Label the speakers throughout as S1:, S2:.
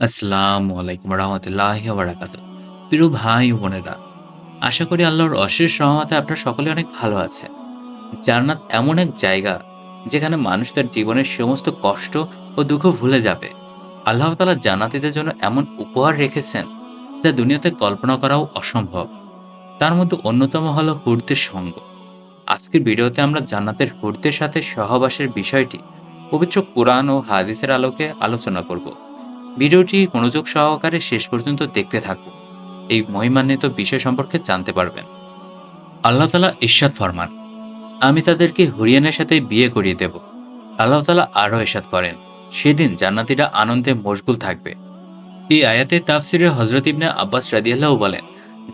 S1: আসসালামু আলাইকুম রহমতুল্লাহ প্রিয় ভাই বোনেরা, আশা করি আল্লাহর অশেষ রহমতে আপনারা সকলে অনেক ভালো জান্নাত এমন এক জায়গা যেখানে মানুষ তার জীবনের সমস্ত কষ্ট ও দুঃখ ভুলে যাবে। আল্লাহ তালা জান্নাতীদের জন্য এমন উপহার রেখেছেন যা দুনিয়াতে কল্পনা করাও অসম্ভব। তার মধ্যে অন্যতম হলো হুরদের সঙ্গ। আজকের ভিডিওতে আমরা জান্নাতের হুরদের সাথে সহবাসের বিষয়টি পবিত্র কোরআন ও হাদিসের আলোকে আলোচনা করব। ভিডিওটি মনোযোগ সহকারে শেষ পর্যন্ত দেখতে থাকুন। এই মহিমান্বিত বিষয় সম্পর্কে জানতে পারবেন। আল্লাহ তালা ইরশাদ ফরমান, আমি তাদেরকে হুরিয়ানের সাথে বিয়ে করিয়ে দেব। আল্লাহ তালা আরও ইরশাদ করেন, সেদিন জান্নাতিরা আনন্দে মশগুল থাকবে। এই আয়াতে তাফসিরে হজরত ইবনে আব্বাস রাদিয়াল্লাহ বলেন,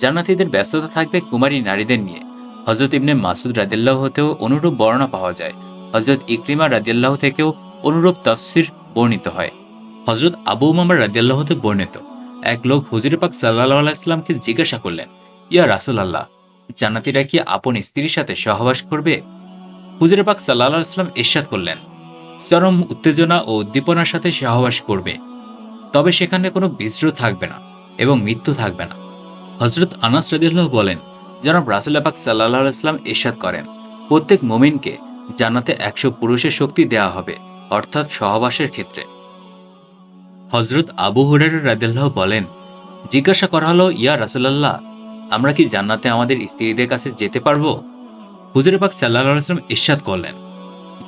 S1: জান্নাতিদের ব্যস্ততা থাকবে কুমারী নারীদের নিয়ে। হজরত ইবনে মাসুদ রাদিয়াল্লাহ হতেও অনুরূপ বর্ণনা পাওয়া যায়। হজরত ইকরিমা রাদিয়াল্লাহ থেকেও অনুরূপ তাফসির বর্ণিত হয়। হজরত আবু উমামার রাদিয়াল্লাহতে বর্ণিত। এক লোক হুজুর পাক সাল্লাহ আলাইসলামকে জিজ্ঞাসা করলেন, ইয়া রাসুল আল্লাহ জান্নাতিরা কি আপন স্ত্রীর সাথে সহবাস করবে? হুজুর পাক সাল্লাহ আলাইসলাম ইরশাদ করলেন, চরম উত্তেজনা ও উদ্দীপনার সাথে সহবাস করবে, তবে সেখানে কোনো বিদ্রোহ থাকবে না এবং মৃত্যু থাকবে না। হজরত আনাস রাদিয়াল্লাহ বলেন, জনাব রাসুল পাক সাল্লাহ আলাইসলাম ইরশাদ করেন, প্রত্যেক মোমিনকে জান্নাতে একশো পুরুষের শক্তি দেয়া হবে, অর্থাৎ সহবাসের ক্ষেত্রে। হজরত আবু হুরার রাদিল্লাহ বলেন, জিজ্ঞাসা করা হলো, ইয়া রাসুলাল্লাহ, আমরা কি জান্নাতে আমাদের স্ত্রীদের কাছে যেতে পারব? হুজুর পাক সাল্লাহ আসলাম ইস্বাদ করলেন,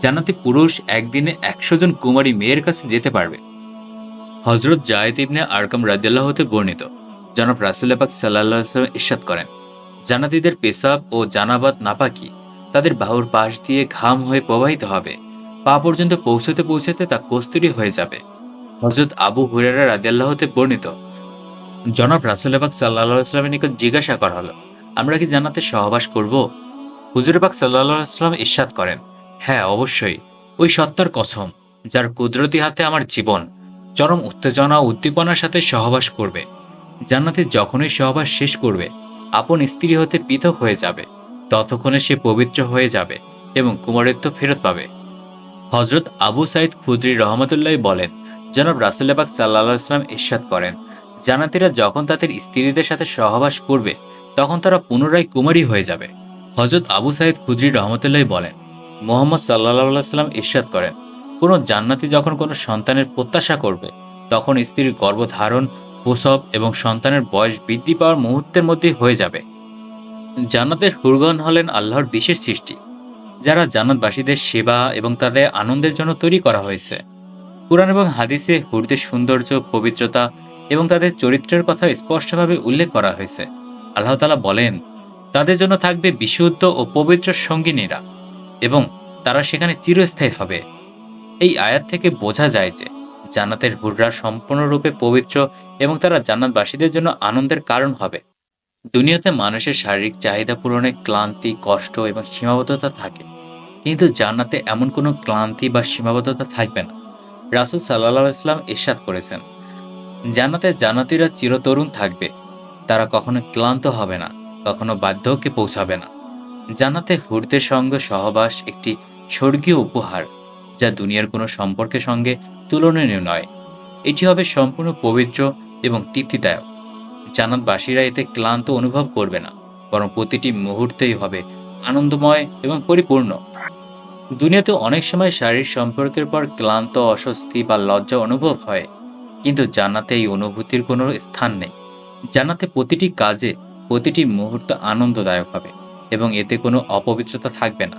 S1: জান্নাতে পুরুষ একদিনে একশো জন কুমারী মেয়ের কাছে যেতে পারবে। হজরত জায়দ ইবনে আরকাম রাদিল্লাহ হতে বর্ণিত, জনাব রাসুল্লাহ পাক সাল্লাহ আসলাম ইস্বাদ করেন, জান্নাতিদের পেশাব ও জানাবাদ নাপাকি, তাদের বাহুর পাশ দিয়ে ঘাম হয়ে প্রবাহিত হবে, পা পর্যন্ত পৌঁছতে পৌঁছতে তা কস্তুরি হয়ে যাবে। হজরত আবু হুরেরা রাদিয়াল্লাহতে বর্ণিত। জনাব রাসুলবাক সাল্লাহ আসলামের নিকট জিজ্ঞাসা করা হলো, আমরা কি জান্নাতে সহবাস করব? হুজুরবাক সাল্লাহ আসলাম ইস্বাদ করেন হ্যাঁ অবশ্যই। ওই সত্তার কসম, যার কুদরতি হাতে আমার জীবন, চরম উত্তেজনা উদ্দীপনার সাথে সহবাস করবে। জান্নাতে যখনই সহবাস শেষ করবে, আপন স্ত্রী হতে পৃথক হয়ে যাবে, ততক্ষণে সে পবিত্র হয়ে যাবে এবং কুমারিত্ব ফেরত পাবে। হজরত আবু সাইদ খুদ্রি রহমতুল্লাহ বলেন জনাব রাসুল্লাবাক সাল্লাহ ইসলাম ইস্বাদ করেন। জানাতিরা যখন তাদের স্ত্রীদের সাথে সহবাস করবে, তখন তারা পুনরায় কুমারী হয়ে যাবে। হজরত আবু সাইদ খুদ্রি রহমতুল্লাহ বলেন, মোহাম্মদ সাল্লাহ সাল্লাম ইস্বাদ করেন, কোনো জান্নাতি যখন কোনো সন্তানের প্রত্যাশা করবে, তখন স্ত্রীর গর্ভধারণ, প্রসব এবং সন্তানের বয়স বৃদ্ধি পাওয়ার মুহূর্তের মধ্যেই হয়ে যাবে। জান্নাতের হুরগন হলেন আল্লাহর বিশেষ সৃষ্টি, যারা জান্নাতবাসীদের সেবা এবং তাদের আনন্দের জন্য তৈরি করা হয়েছে। কুরআন এবং হাদিসে হুরদের সৌন্দর্য, পবিত্রতা এবং তাদের চরিত্রের কথা স্পষ্টভাবে উল্লেখ করা হয়েছে। আল্লাহ তালা বলেন, তাদের জন্য থাকবে বিশুদ্ধ ও পবিত্র সঙ্গিনীরা এবং তারা সেখানে চিরস্থায়ী হবে। এই আয়াত থেকে বোঝা যায় যে জান্নাতের হুররা সম্পূর্ণরূপে পবিত্র এবং তারা জান্নাতবাসীদের জন্য আনন্দের কারণ হবে। দুনিয়াতে মানুষের শারীরিক চাহিদা পূরণে ক্লান্তি, কষ্ট এবং সীমাবদ্ধতা থাকে। কিন্তু জান্নাতে এমন কোনো ক্লান্তি বা সীমাবদ্ধতা থাকবে না। রাসুল সাল্লাহ ইসলাম ইরশাদ করেছেন। জান্নাতে জান্নাতিরা চিরতরুণ থাকবে, তারা কখনো ক্লান্ত হবে না, কখনো বার্ধক্যে পৌঁছাবে না। জান্নাতে হুরদের সঙ্গে সহবাস একটি স্বর্গীয় উপহার, যা দুনিয়ার কোনো সম্পর্কের সঙ্গে তুলনীয় নয়। এটি হবে সম্পূর্ণ পবিত্র এবং তৃপ্তিদায়ক। জান্নাতবাসীরা এতে ক্লান্ত অনুভব করবে না, বরং প্রতিটি মুহূর্তেই হবে আনন্দময় এবং পরিপূর্ণ। দুনিয়াতে অনেক সময় শারীরিক সম্পর্কের পর ক্লান্ত, অস্বস্তি বা লজ্জা অনুভব হয়। কিন্তু জান্নাতে এই অনুভূতির কোনো স্থান নেই। জান্নাতে প্রতিটি কাজে প্রতিটি মুহূর্ত আনন্দদায়ক হবে এবং এতে কোনো অপবিত্রতা থাকবে না।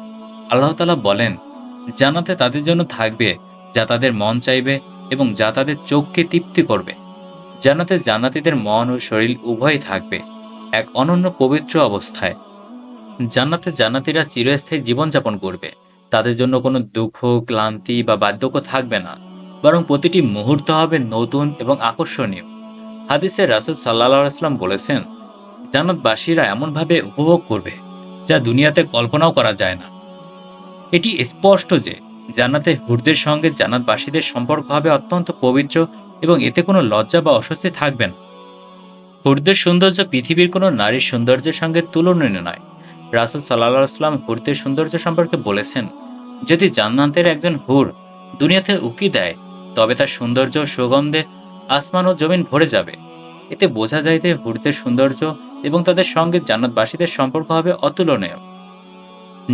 S1: আল্লাহ তালা বলেন, জান্নাতে তাদের জন্য থাকবে যা তাদের মন চাইবে এবং যা তাদের চোখকে তৃপ্তি করবে। জান্নাতে জান্নাতীদের মন ও শরীর উভয়ই থাকবে এক অনন্য পবিত্র অবস্থায়। জান্নাতে জান্নাতীরা চিরস্থায়ী জীবনযাপন করবে। তাদের জন্য কোনো দুঃখ, ক্লান্তি বা বার্ধক্য থাকবে না। বরং প্রতিটি মুহূর্ত হবে নতুন এবং আকর্ষণীয়। হাদিসে রাসুল সাল্লাহ বলেছেন জান্নাতবাসীরা এমনভাবে উপভোগ করবে যা দুনিয়াতে কল্পনাও করা যায় না। এটি স্পষ্ট যে জান্নাতে হুরদের সঙ্গে জান্নাতবাসীদের সম্পর্ক হবে অত্যন্ত পবিত্র এবং এতে কোনো লজ্জা বা অস্বস্তি থাকবে না। হুরদের সৌন্দর্য পৃথিবীর কোনো নারীর সৌন্দর্যের সঙ্গে তুলনীয় নয়। রাসুল সাল্লাহ আসলাম হুরদের সৌন্দর্য সম্পর্কে বলেছেন, যদি জান্নাতের একজন হুর দুনিয়াতে উকি দেয়, তবে তার সৌন্দর্য সুগন্ধে আসমান ও জমিন ভরে যাবে। এতে বোঝা যায় যে হুরদের সৌন্দর্য এবং তাদের সঙ্গে জান্নাতবাসীদের সম্পর্ক হবে অতুলনীয়।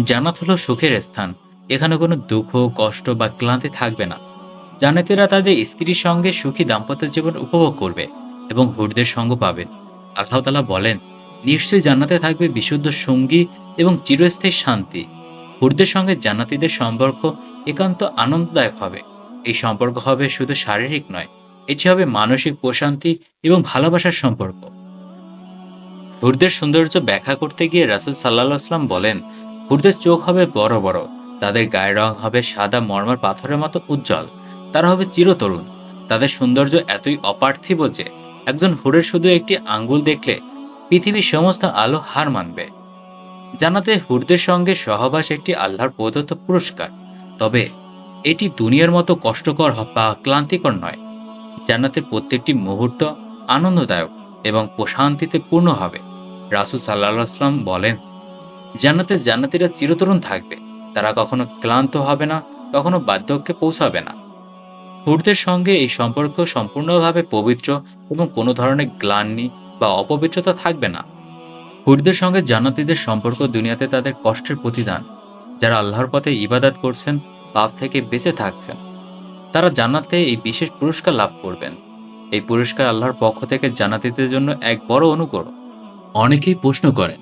S1: জান্নাত হলো সুখের স্থান। এখানে কোনো দুঃখ, কষ্ট বা ক্লান্তি থাকবে না। জান্নাতীরা তাদের স্ত্রীর সঙ্গে সুখী দাম্পত্য জীবন উপভোগ করবে এবং হুরদের সঙ্গ পাবেন আল্লাহ তালা বলেন নিশ্চয়ই জান্নাতে থাকবে বিশুদ্ধ সঙ্গী এবং চিরস্থায়ী শান্তি। হুরদের সঙ্গে জান্নাতীদের সম্পর্ক একান্ত আনন্দদায়ক হবে। এই সম্পর্ক হবে শুধু শারীরিক নয়, এটি হবে মানসিক প্রশান্তি এবং ভালোবাসার সম্পর্ক। হুরদের সৌন্দর্য ব্যাখ্যা করতে গিয়ে রাসুল সাল্লাহ আসলাম বলেন, হুরদের চোখ হবে বড় বড়, তাদের গায়ের রং হবে সাদা মর্মার পাথরের মতো উজ্জ্বল, তারা হবে চিরতরুণ। তাদের সৌন্দর্য এতই অপার্থিব যে, একজন হুরের শুধু একটি আঙ্গুল দেখলে পৃথিবীর সমস্ত আলো হার মানবে। জানাতে হুরদের সঙ্গে সহবাস একটি আল্লাহর প্রদত্ত পুরস্কার। তবে এটি দুনিয়ার মতো কষ্টকর বা ক্লান্তিকর নয়। জান্নাতের প্রত্যেকটি মুহূর্ত আনন্দদায়ক এবং প্রশান্তিতে পূর্ণ হবে। রাসুল সাল্লাহ আসলাম বলেন, জান্নাতে জান্নাতিরা চিরতরুণ থাকবে। তারা কখনো ক্লান্ত হবে না, কখনো বার্ধক্যে পৌঁছাবে না। হুরদের সঙ্গে এই সম্পর্ক সম্পূর্ণভাবে পবিত্র এবং কোনো ধরনের গ্লানি বা অপবিত্রতা থাকবে না। হুরদের সঙ্গে জান্নাতীদের সম্পর্ক দুনিয়াতে তাদের কষ্টের প্রতিদান, যারা আল্লাহর পথে ইবাদত করছেন, পাপ থেকে বেঁচে থাকছেন। তারা জান্নাতে এই বিশেষ পুরস্কার লাভ করবেন। এই পুরস্কার আল্লাহর পক্ষ থেকে জান্নাতীদের জন্য এক বড় অনুগ্রহ। অনেকেই প্রশ্ন করেন,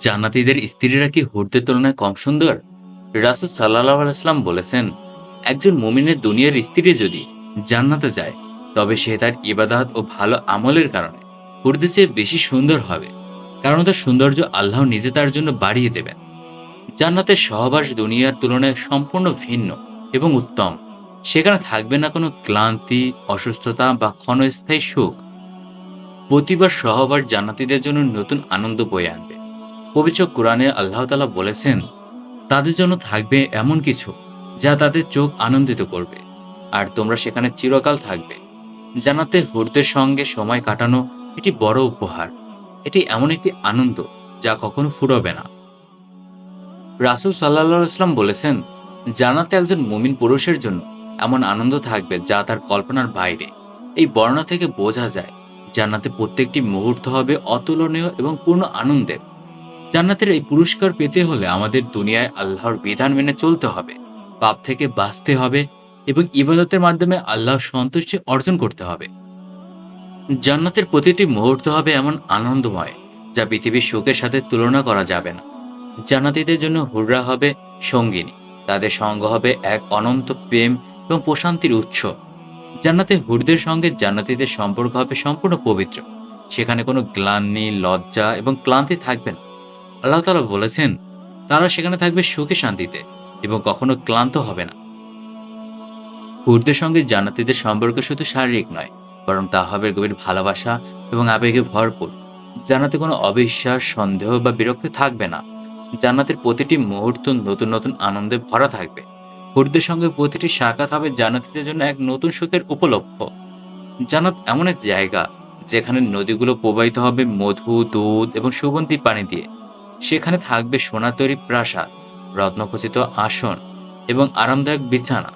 S1: জান্নাতীদের স্ত্রীরা কি হুরদের তুলনায় কম সুন্দর? রাসুল সাল্লাহ আলাইসলাম বলেছেন, একজন মুমিনের দুনিয়ার স্ত্রী যদি জান্নাতে যায়, তবে সে তার ইবাদাত ও ভালো আমলের কারণে হুরদের চেয়ে বেশি সুন্দর হবে, কারণ তার সৌন্দর্য আল্লাহ নিজে তার জন্য বাড়িয়ে দেবেন। জান্নাতের সহবাস দুনিয়ার তুলনায় সম্পূর্ণ ভিন্ন এবং উত্তম। সেখানে থাকবে না কোনো ক্লান্তি, অসুস্থতা বা ক্ষণস্থায়ী সুখ। প্রতিবার সহবাস জান্নাতীদের জন্য নতুন আনন্দ বয়ে আনবে। পবিত্র কোরআনে আল্লাহ তালা বলেছেন, তাদের জন্য থাকবে এমন কিছু যা তাদের চোখ আনন্দিত করবে, আর তোমরা সেখানে চিরকাল থাকবে। জানাতে হুরদের সঙ্গে সময় কাটানো এটি বড় উপহার। এটি এমন একটি আনন্দ যা কখনো ফুরবে না। রাসুল সাল্লাহ ইসলাম বলেছেন জানাতে একজন মুমিন পুরুষের জন্য এমন আনন্দ থাকবে যা তার কল্পনার বাইরে। এই বর্ণনা থেকে বোঝা যায়, জান্নাতে প্রত্যেকটি মুহূর্ত হবে অতুলনীয় এবং পূর্ণ আনন্দের। জান্নাতের এই পুরস্কার পেতে হলে আমাদের দুনিয়ায় আল্লাহর বিধান মেনে চলতে হবে, পাপ থেকে বাঁচতে হবে এবং ইবাদতের মাধ্যমে আল্লাহর সন্তুষ্টি অর্জন করতে হবে। জান্নাতের প্রতিটি মুহূর্ত হবে এমন আনন্দময়, যা পৃথিবীর সুখের সাথে তুলনা করা যাবে না। জান্নাতীদের জন্য হুররা হবে সঙ্গিনী, তাদের সঙ্গ হবে এক অনন্ত প্রেম এবং প্রশান্তির উৎস। জান্নাতে হুরদের সঙ্গে জান্নাতীদের সম্পর্ক হবে সম্পূর্ণ পবিত্র। সেখানে কোনো গ্লানি, লজ্জা এবং ক্লান্তি থাকবে না। আল্লাহ তালা বলেছেন, তারা সেখানে থাকবে সুখে শান্তিতে এবং কখনো ক্লান্ত হবে না। হুরদের সঙ্গে জান্নাতীদের সম্পর্ক শুধু শারীরিক নয় বরং তা হবে গভীর ভালোবাসা এবং আবেগে ভরপুর। জান্নাতে কোনো অবিশ্বাস, সন্দেহ বা বিরক্তি থাকবে না। জান্নাতের প্রতিটি মুহূর্ত নতুন নতুন আনন্দে ভরা থাকবে। হুরদের সঙ্গে প্রতিটি সাক্ষাৎ হবে জান্নাতীদের জন্য এক নতুন সুখের উপলক্ষ। জান্নাত এমন এক জায়গা যেখানে নদীগুলো প্রবাহিত হবে মধু, দুধ এবং সুগন্ধি পানি দিয়ে। সেখানে থাকবে সোনা তৈরি প্রাসাদ, রত্নখচিত আসন এবং আরামদায়ক বিছানা।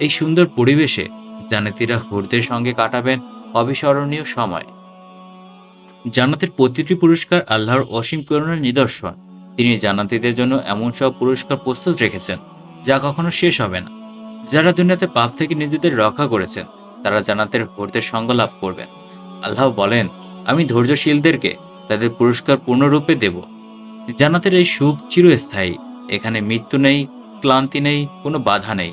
S1: এই সুন্দর পরিবেশে জান্নাতীরা হুরদের সঙ্গে কাটাবেন অবিস্মরণীয় সময়। জান্নাতের প্রতিটি পুরস্কার আল্লাহর অসীম করুণার নিদর্শন। তিনি জান্নাতীদের জন্য এমন সব পুরস্কার প্রস্তুত রেখেছেন, যা কখনো শেষ হবে না। যারা দুনিয়াতে পাপ থেকে নিজেদের রক্ষা করেছেন, তারা জান্নাতের হুরদের সঙ্গ লাভ করবেন। আল্লাহ বলেন, আমি ধৈর্যশীলদেরকে তাদের পুরস্কার পূর্ণরূপে দেব। জান্নাতের এই সুখ চিরস্থায়ী। এখানে মৃত্যু নেই, ক্লান্তি নেই, কোনো বাধা নেই।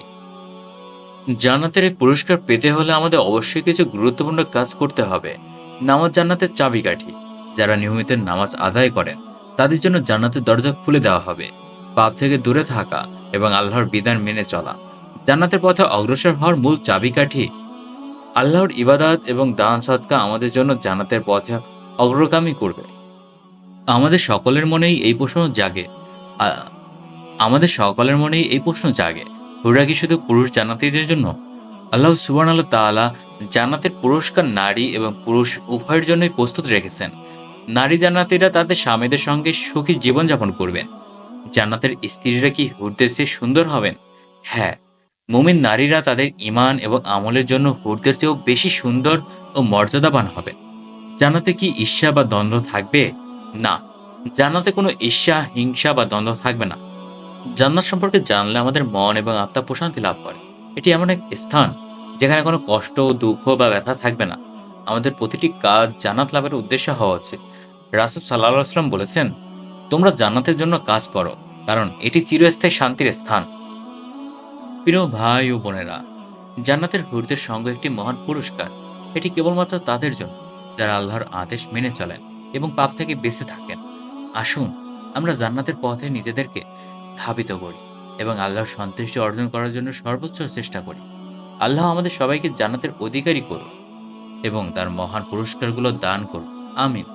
S1: জান্নাতের এই পুরস্কার পেতে হলে আমাদের অবশ্যই কিছু গুরুত্বপূর্ণ কাজ করতে হবে। নামাজ জান্নাতের চাবিকাঠি। যারা নিয়মিত নামাজ আদায় করেন, তাদের জন্য জান্নাতের দরজা খুলে দেওয়া হবে। পাপ থেকে দূরে থাকা এবং আল্লাহর বিধান মেনে চলা। জান্নাতের পথে অগ্রসর হওয়ার মূল চাবিকাঠি। আল্লাহর ইবাদাত এবং দান সাদকা আমাদের জন্য জান্নাতের পথে অগ্রগামী করবে। আমাদের সকলের মনেই এই প্রশ্ন জাগে। আমাদের সকলের মনেই এই প্রশ্ন জাগে। হুরা কি শুধু পুরুষ জান্নাতীদের জন্য? আল্লাহ সুবান আল্লাহ তাআলা জান্নাতের পুরস্কার নারী এবং পুরুষ উভয়ের জন্যই প্রস্তুত রেখেছেন। নারী জান্নাতীরা তাদের স্বামীদের সঙ্গে সুখী জীবনযাপন করবেন। জান্নাতের স্ত্রীরা কি হুরদের চেয়ে সুন্দর হবেন? হ্যাঁ মুমিন নারীরা তাদের ইমান এবং আমলের জন্য হুরদের চেয়েও বেশি সুন্দর ও মর্যাদাবান হবেন জান্নাতে কি ঈর্ষা বা দ্বন্দ্ব থাকবে? না, জান্নাতে কোনো ঈর্ষা, হিংসা বা দ্বন্দ্ব থাকবে না। জান্নাত সম্পর্কে জানলে আমাদের মন এবং আত্মা প্রশান্তি লাভ করে। এটি এমন এক স্থান যেখানে কোনো কষ্ট, দুঃখ বা ব্যথা থাকবে না। আমাদের প্রতিটি কাজ জান্নাত লাভের উদ্দেশ্য হওয়া উচিত। রাসুল সাল্লাহ আসলাম বলেছেন, তোমরা জান্নাতের জন্য কাজ করো, কারণ এটি চিরস্থায়ী শান্তির স্থান। প্রিয় ভাই ও বোনেরা, জান্নাতের হুরদের সঙ্গে একটি মহান পুরস্কার। এটি কেবলমাত্র তাদের জন্য, যারা আল্লাহর আদেশ মেনে চলেন এবং পাপ থেকে বেঁচে থাকেন। আসুন, আমরা জান্নাতের পথে নিজেদেরকে ধাবিত করি এবং আল্লাহর সন্তুষ্টি অর্জন করার জন্য সর্বোচ্চ চেষ্টা করি। আল্লাহ আমাদের সবাইকে জানাতের অধিকারী করুন এবং তার মহান পুরস্কারগুলো দান করুন। আমিন।